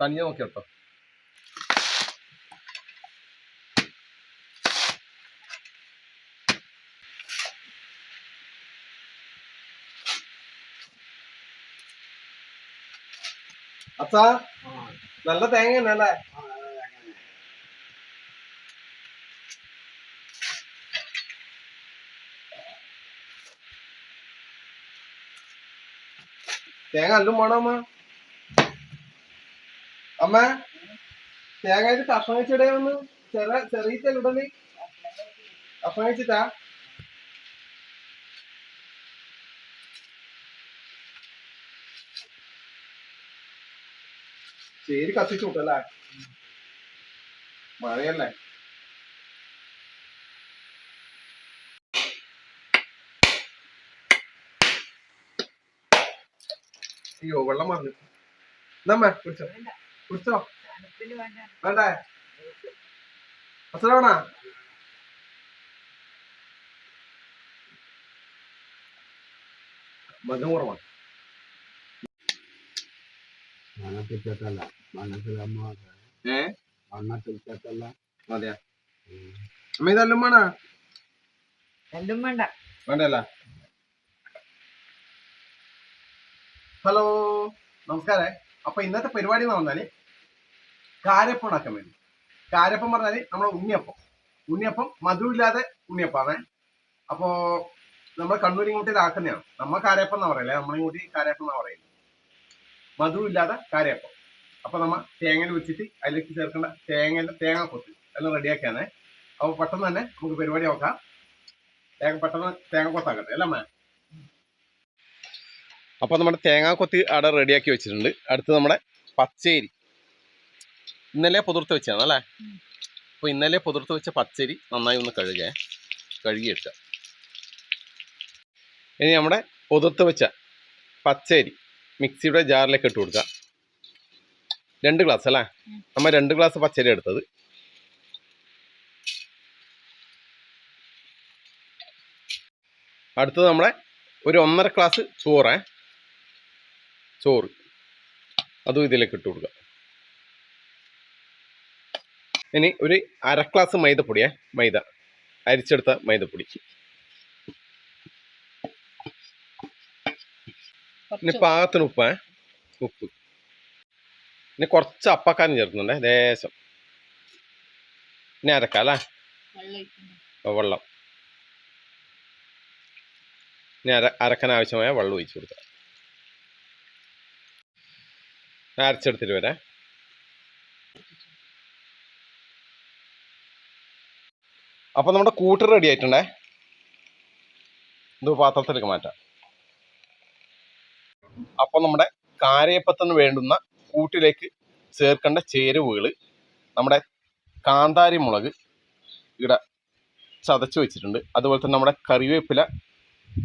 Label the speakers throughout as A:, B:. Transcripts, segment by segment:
A: തനിയെ നോക്കി കേട്ടോ അച്ഛാ നല്ല തേങ്ങ തന്നെ അല്ലേ തേങ്ങ അല്ലും വേണോ അമ്മ? അമ്മ തേങ്ങയിട്ട് കഷ്ണം വെച്ചിടേ ഒന്ന് ചെറിയ ചെറിയ ഉടനെ കഷ്ണം വെച്ചിട്ടാ? ചേരി കത്തിച്ചു വിട്ടല്ലേ? മഴയല്ലേ? അയ്യോ വെള്ളം മറന്നു എന്നാ കുടിച്ചോ കുടിച്ചോ? വേണ്ടേ? വേണ മധു കുറവാണ്
B: വണ്ണത്തിൽ ചേട്ടല്ല വണ്ണത്തിൽ അമ്മ
A: ഏ?
B: വണ്ണത്തിൽ ചേട്ടല്ല
A: അതെയാ അമ്മ ഇതെല്ലാം വേണ
C: രണ്ടും വേണ്ട.
A: വേണ്ടല്ല ഹലോ നമസ്കാരേ. അപ്പൊ ഇന്നത്തെ പരിപാടി എന്ന് പറഞ്ഞാൽ കാരപ്പം ഉണ്ടാക്കാൻ വേണ്ടി. കാരപ്പം പറഞ്ഞാൽ നമ്മുടെ ഉണ്ണിയപ്പം. ഉണ്ണിയപ്പം മധുരമില്ലാതെ ഉണ്ണിയപ്പാണ്. അപ്പോ നമ്മൾ കണ്ണൂർ ഇങ്ങോട്ട് ആക്കുന്നതാണ് നമ്മ കാരപ്പം എന്നാ പറയല്ലേ നമ്മളിങ്ങോട്ട് കാരപ്പം എന്നാ പറയുന്നത് മധുരമില്ലാതെ കാരപ്പം അപ്പൊ നമ്മ തേങ്ങയിൽ വെച്ചിട്ട് അതിലേക്ക് ചേർക്കേണ്ട തേങ്ങ തേങ്ങ കൊത്ത് എല്ലാം റെഡിയാക്കിയാണ് അപ്പൊ പെട്ടെന്ന് തന്നെ നമുക്ക് പരിപാടി നോക്കാം. തേങ്ങ പെട്ടെന്ന് തേങ്ങ കൊത്താക്കട്ടെ അല്ലേ അപ്പോൾ നമ്മുടെ തേങ്ങാക്കൊത്തി അവിടെ റെഡിയാക്കി വെച്ചിട്ടുണ്ട്. അടുത്ത് നമ്മുടെ പച്ചരി. ഇന്നലെ പുതിർത്ത് വെച്ചാണ് അല്ലേ? അപ്പോൾ ഇന്നലെ പുതിർത്ത് വെച്ച പച്ചരി നന്നായി ഒന്ന് കഴുകേ. കഴുകിയെടുക്കുക ഇനി നമ്മുടെ പുതിർത്ത് വെച്ച പച്ചരി മിക്സിയുടെ ജാറിലേക്ക് ഇട്ട് കൊടുക്കുക രണ്ട് ഗ്ലാസ് അല്ലേ? നമ്മൾ രണ്ട് ഗ്ലാസ് പച്ചരി എടുത്തത്. അടുത്തത് നമ്മളെ ഒരു ഒന്നര ഗ്ലാസ് ചോറേ. ചോറ്. അതും ഇതിലേക്ക് ഇട്ട് കൊടുക്കുക. ഇനി ഒരു അര ഗ്ലാസ് മൈദപ്പൊടിയേ. മൈദ. അരിച്ചെടുത്ത മൈദപ്പൊടി. ഇനി പാകത്തിന് ഉപ്പ്. ഉപ്പ്. ഇനി കുറച്ച് അപ്പക്കാരൻ ചേർക്കുന്നുണ്ടേ. ലേശം. ഇനി അരക്കാം അല്ലേ?
C: വെള്ളം.
A: ഇനി അര അരക്കാൻ ആവശ്യമായ വെള്ളം ഒഴിച്ചു കൊടുക്കുക. അരച്ചെടുത്തിട്ട് വരാം. അപ്പോൾ നമ്മുടെ കൂട്ട് റെഡി ആയിട്ടുണ്ടേ? ഇത് പാത്രത്തിലേക്ക് മാറ്റാം. അപ്പോൾ നമ്മുടെ കാരയപ്പത്തിന് വേണ്ടുന്ന കൂട്ടിലേക്ക് ചേർക്കേണ്ട ചേരുവകൾ നമ്മുടെ കാന്താരി മുളക് ഇവിടെ ചതച്ച് വെച്ചിട്ടുണ്ട്. അതുപോലെ തന്നെ നമ്മുടെ കറിവേപ്പില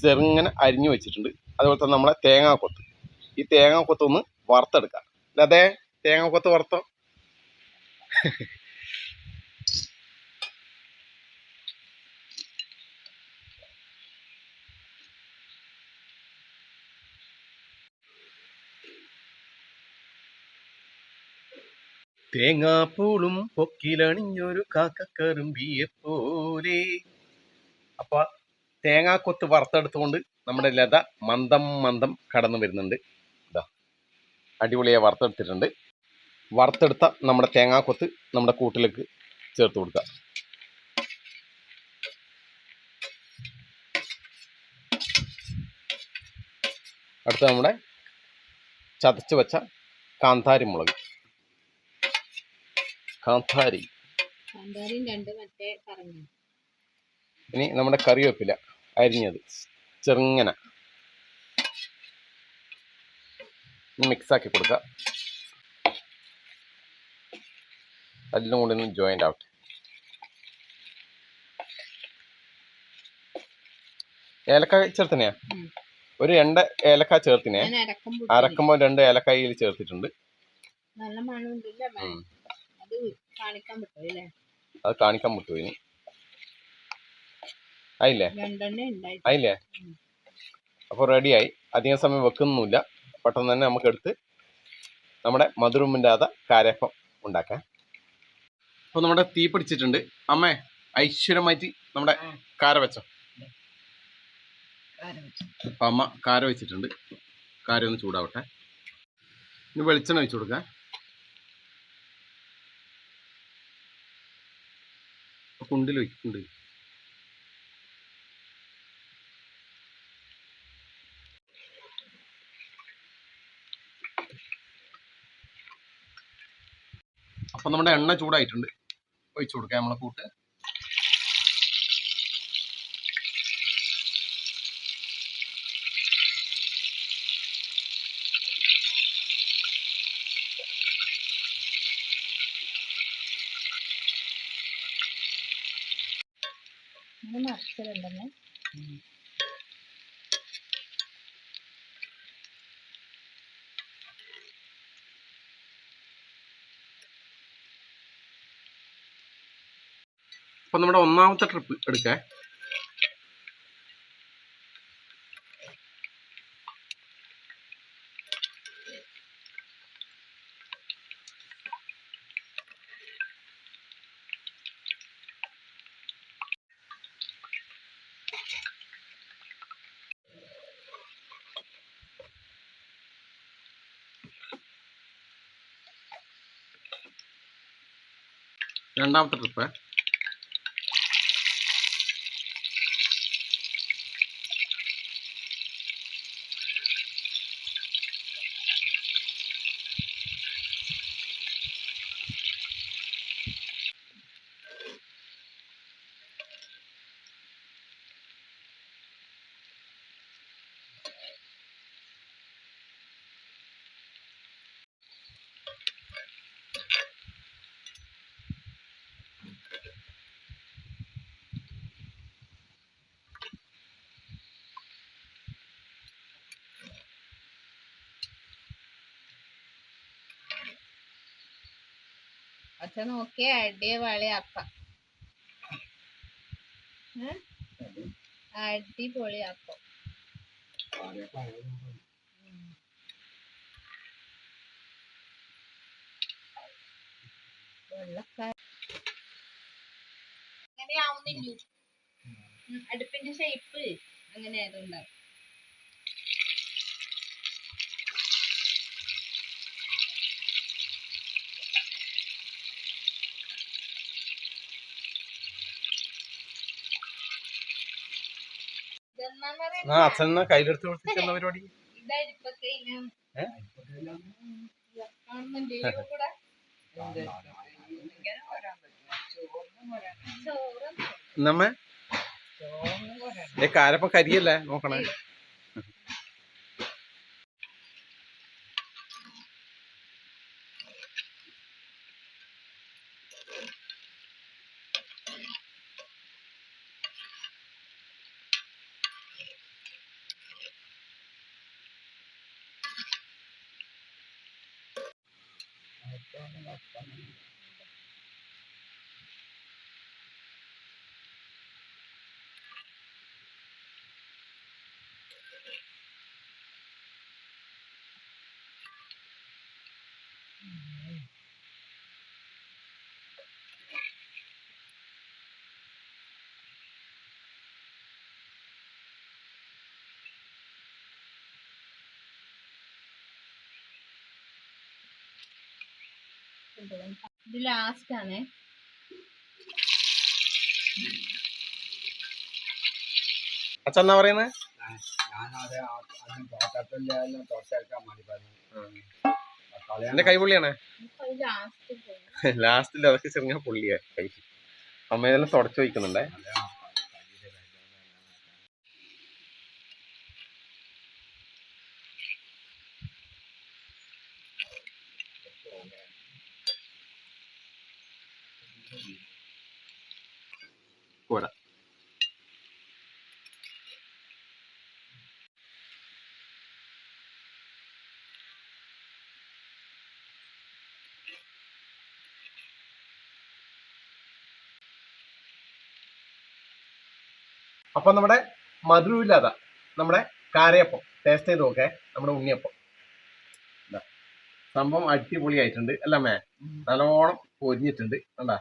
A: ചെറുങ്ങനെ അരിഞ്ഞു വെച്ചിട്ടുണ്ട്. അതുപോലെ തന്നെ നമ്മുടെ തേങ്ങാക്കൊത്ത്. ഈ തേങ്ങാക്കൊത്തൊന്ന് വറുത്തെടുക്കാം. അതെ? തേങ്ങാക്കൊത്ത് വറുത്തോ? തേങ്ങാപ്പൂളും പൊക്കിലണിഞ്ഞൊരു കാക്കക്കറുമ്പിയെ പോലെ അപ്പൊ തേങ്ങാക്കൊത്ത് വറുത്തെടുത്തുകൊണ്ട് നമ്മുടെ ലത മന്ദം മന്ദം കടന്നു വരുന്നുണ്ട്. അടിപൊളിയായി വറുത്തെടുത്തിട്ടുണ്ട്. വറുത്തെടുത്ത നമ്മുടെ തേങ്ങാക്കൊത്ത് നമ്മുടെ കൂട്ടിലേക്ക് ചേർത്ത് കൊടുക്കുക അടുത്ത നമ്മുടെ ചതച്ച് വെച്ച കാന്താരി മുളക്. കാന്താരി. ഇനി നമ്മുടെ കറിവേപ്പില അരിഞ്ഞത്. ചെറുങ്ങനെ. മിക്സ് ആക്കി കൊടുക്കുക അതിലും കൂടി ഒന്ന് ജോയിന്റ് ആവട്ടെ. ഏലക്ക ചേർത്തിനെയാ ഒരു രണ്ട് ഏലക്ക ചേർത്തിനെ? അരക്കുമ്പോൾ രണ്ട് ഏലക്കായിൽ ചേർത്തിട്ടുണ്ട്.
C: അത് കാണിക്കാൻ
A: പറ്റുമോ ഇനി? ആയില്ലേ? ആയില്ലേ?
C: അപ്പൊ
A: അപ്പോൾ റെഡിയായി അധികം സമയം വെക്കുന്നൊന്നുമില്ല. പെട്ടെന്ന് തന്നെ നമുക്ക് എടുത്ത് നമ്മുടെ മധുരമില്ലാത്ത കാരപ്പം ഉണ്ടാക്കാം. അപ്പോൾ നമ്മുടെ തീ പിടിച്ചിട്ടുണ്ട്. അമ്മേ ഐശ്വര്യമായിട്ട് നമ്മുടെ കാര വെച്ചോ. അപ്പം അമ്മ കാര വെച്ചിട്ടുണ്ട്. കാര ഒന്ന് ചൂടാവട്ടെ. ഇനി വെളിച്ചെണ്ണ വെച്ചു കൊടുക്കാം. കുണ്ടിൽ ഒഴിക്കുന്നുണ്ട് അപ്പം നമ്മുടെ എണ്ണ ചൂടായിട്ടുണ്ട്. ഒഴിച്ചു കൊടുക്കാം നമ്മളെ കൂട്ട്.
C: അങ്ങനെ
A: അപ്പം നമ്മുടെ ഒന്നാമത്തെ ട്രിപ്പ് എടുക്കാം. രണ്ടാമത്തെ ട്രിപ്പ്
C: അച്ഛൻ നോക്കി അടിപൊളി അപ്പം. ഏ? അടിപൊളി അപ്പം. വെള്ളക്കാര അങ്ങനെ ആവുന്നില്ല ഉം, അടുപ്പിന്റെ ഷേപ്പ് അങ്ങനെ ആയതുണ്ടാവും
A: അച്ഛനെ കയ്യിലെടുത്ത് കൊടുത്തിട്ട് പരിപാടി?
C: നമ്മ
A: ഏ?
C: കാരപ്പ കരിയല്ലേ? കൂടെ ചോറ്
A: നമ്മ ഏ കാരപ്പം നോക്കണേ
C: ഇത് ലാസ്റ്റ് ആണ്
A: അച്ഛൻ എന്നാ പറയുന്നത് എന്റെ കൈ പൊള്ളിയാണ്?
C: ലാസ്റ്റ് പോയി.
A: ലാസ്റ്റിൽ അതൊക്കെ ചെറിയ പുള്ളിയായി അമ്മയെല്ലാം അമ്മ ഇതെല്ലാം തുടച്ചു വയ്ക്കുന്നുണ്ടേ. പോരാ അപ്പൊ നമ്മുടെ മധുരമില്ലാത്ത നമ്മുടെ കാരയപ്പം ടേസ്റ്റ് ചെയ്ത് നോക്കേ നമ്മുടെ ഉണ്ണിയപ്പം. സംഭവം അടിപൊളിയായിട്ടുണ്ട്. അല്ല മേ നല്ലോണം പൊരിഞ്ഞിട്ടുണ്ട്. കണ്ടാ?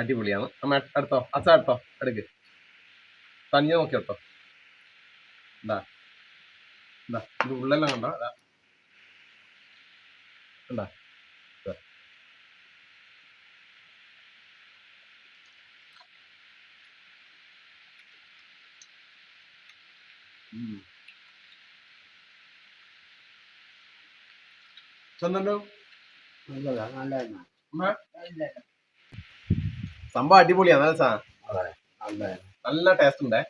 A: അടിപൊളിയാണ്. അമ്മ എടുത്തോ അച്ഛ എടുത്തോ എടുക്ക് തനിയെ നോക്കി എടുത്തോ എന്താ എന്താ ഇത് ഉള്ളെല്ലാം കണ്ടോ? ചെന്നല്ലോ.
B: നല്ലതാ നല്ലതാണ്
A: സംഭവം അടിപൊളിയാണ് നല്ല സാധനം നല്ല. ടേസ്റ്റ് ഉണ്ടേ.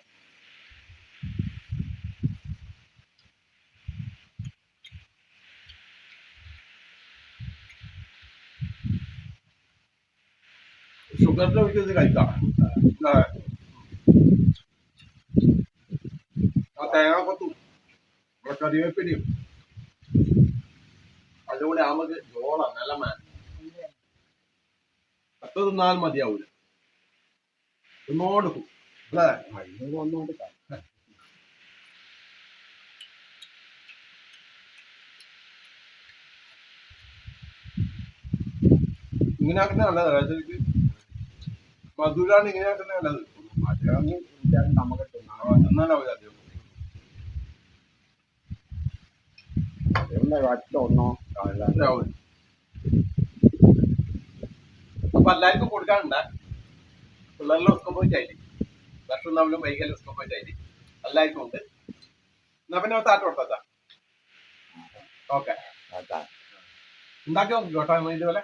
A: ഷുഗറിന്റെ ഒഴിച്ച് ഇത് കഴിക്കാം? ആ തേങ്ങാക്കൊത്തും നമ്മുടെ കറിവേപ്പിലയും അതുകൂടി ആകുമ്പോൾ ജോളം നല്ല മാൻ അത്ര തിന്നാൽ മതിയാവൂല. അല്ലേ?
B: അതിന് ഒന്നുകൊണ്ട്
A: ഇങ്ങനെ നല്ലതാണ് അതായത് മധുരാണ് ഇങ്ങനെ ആക്കുന്ന നല്ലത്.
B: മധുരം കുടിച്ചാൽ നമുക്ക് തിന്നാം
A: തിന്നാലാവില്ല അധികം.
B: ഒന്നോ
A: ഇതാവും. അപ്പൊ എല്ലാവർക്കും കൊടുക്കാനുണ്ട്. പിള്ളേരെല്ലാം ഉസ്കം പോയിട്ടായി ഭക്ഷണം തമ്മിലും വൈകല്യം ഉസ്കം പോയിട്ടായി എല്ലാവർക്കും ഉണ്ട്. എന്നാ പിന്നെ താറ്റ് കൊടുത്താ ഓക്കെ ഉണ്ടാക്കി നോക്കി കേട്ടോ ഇതുപോലെ?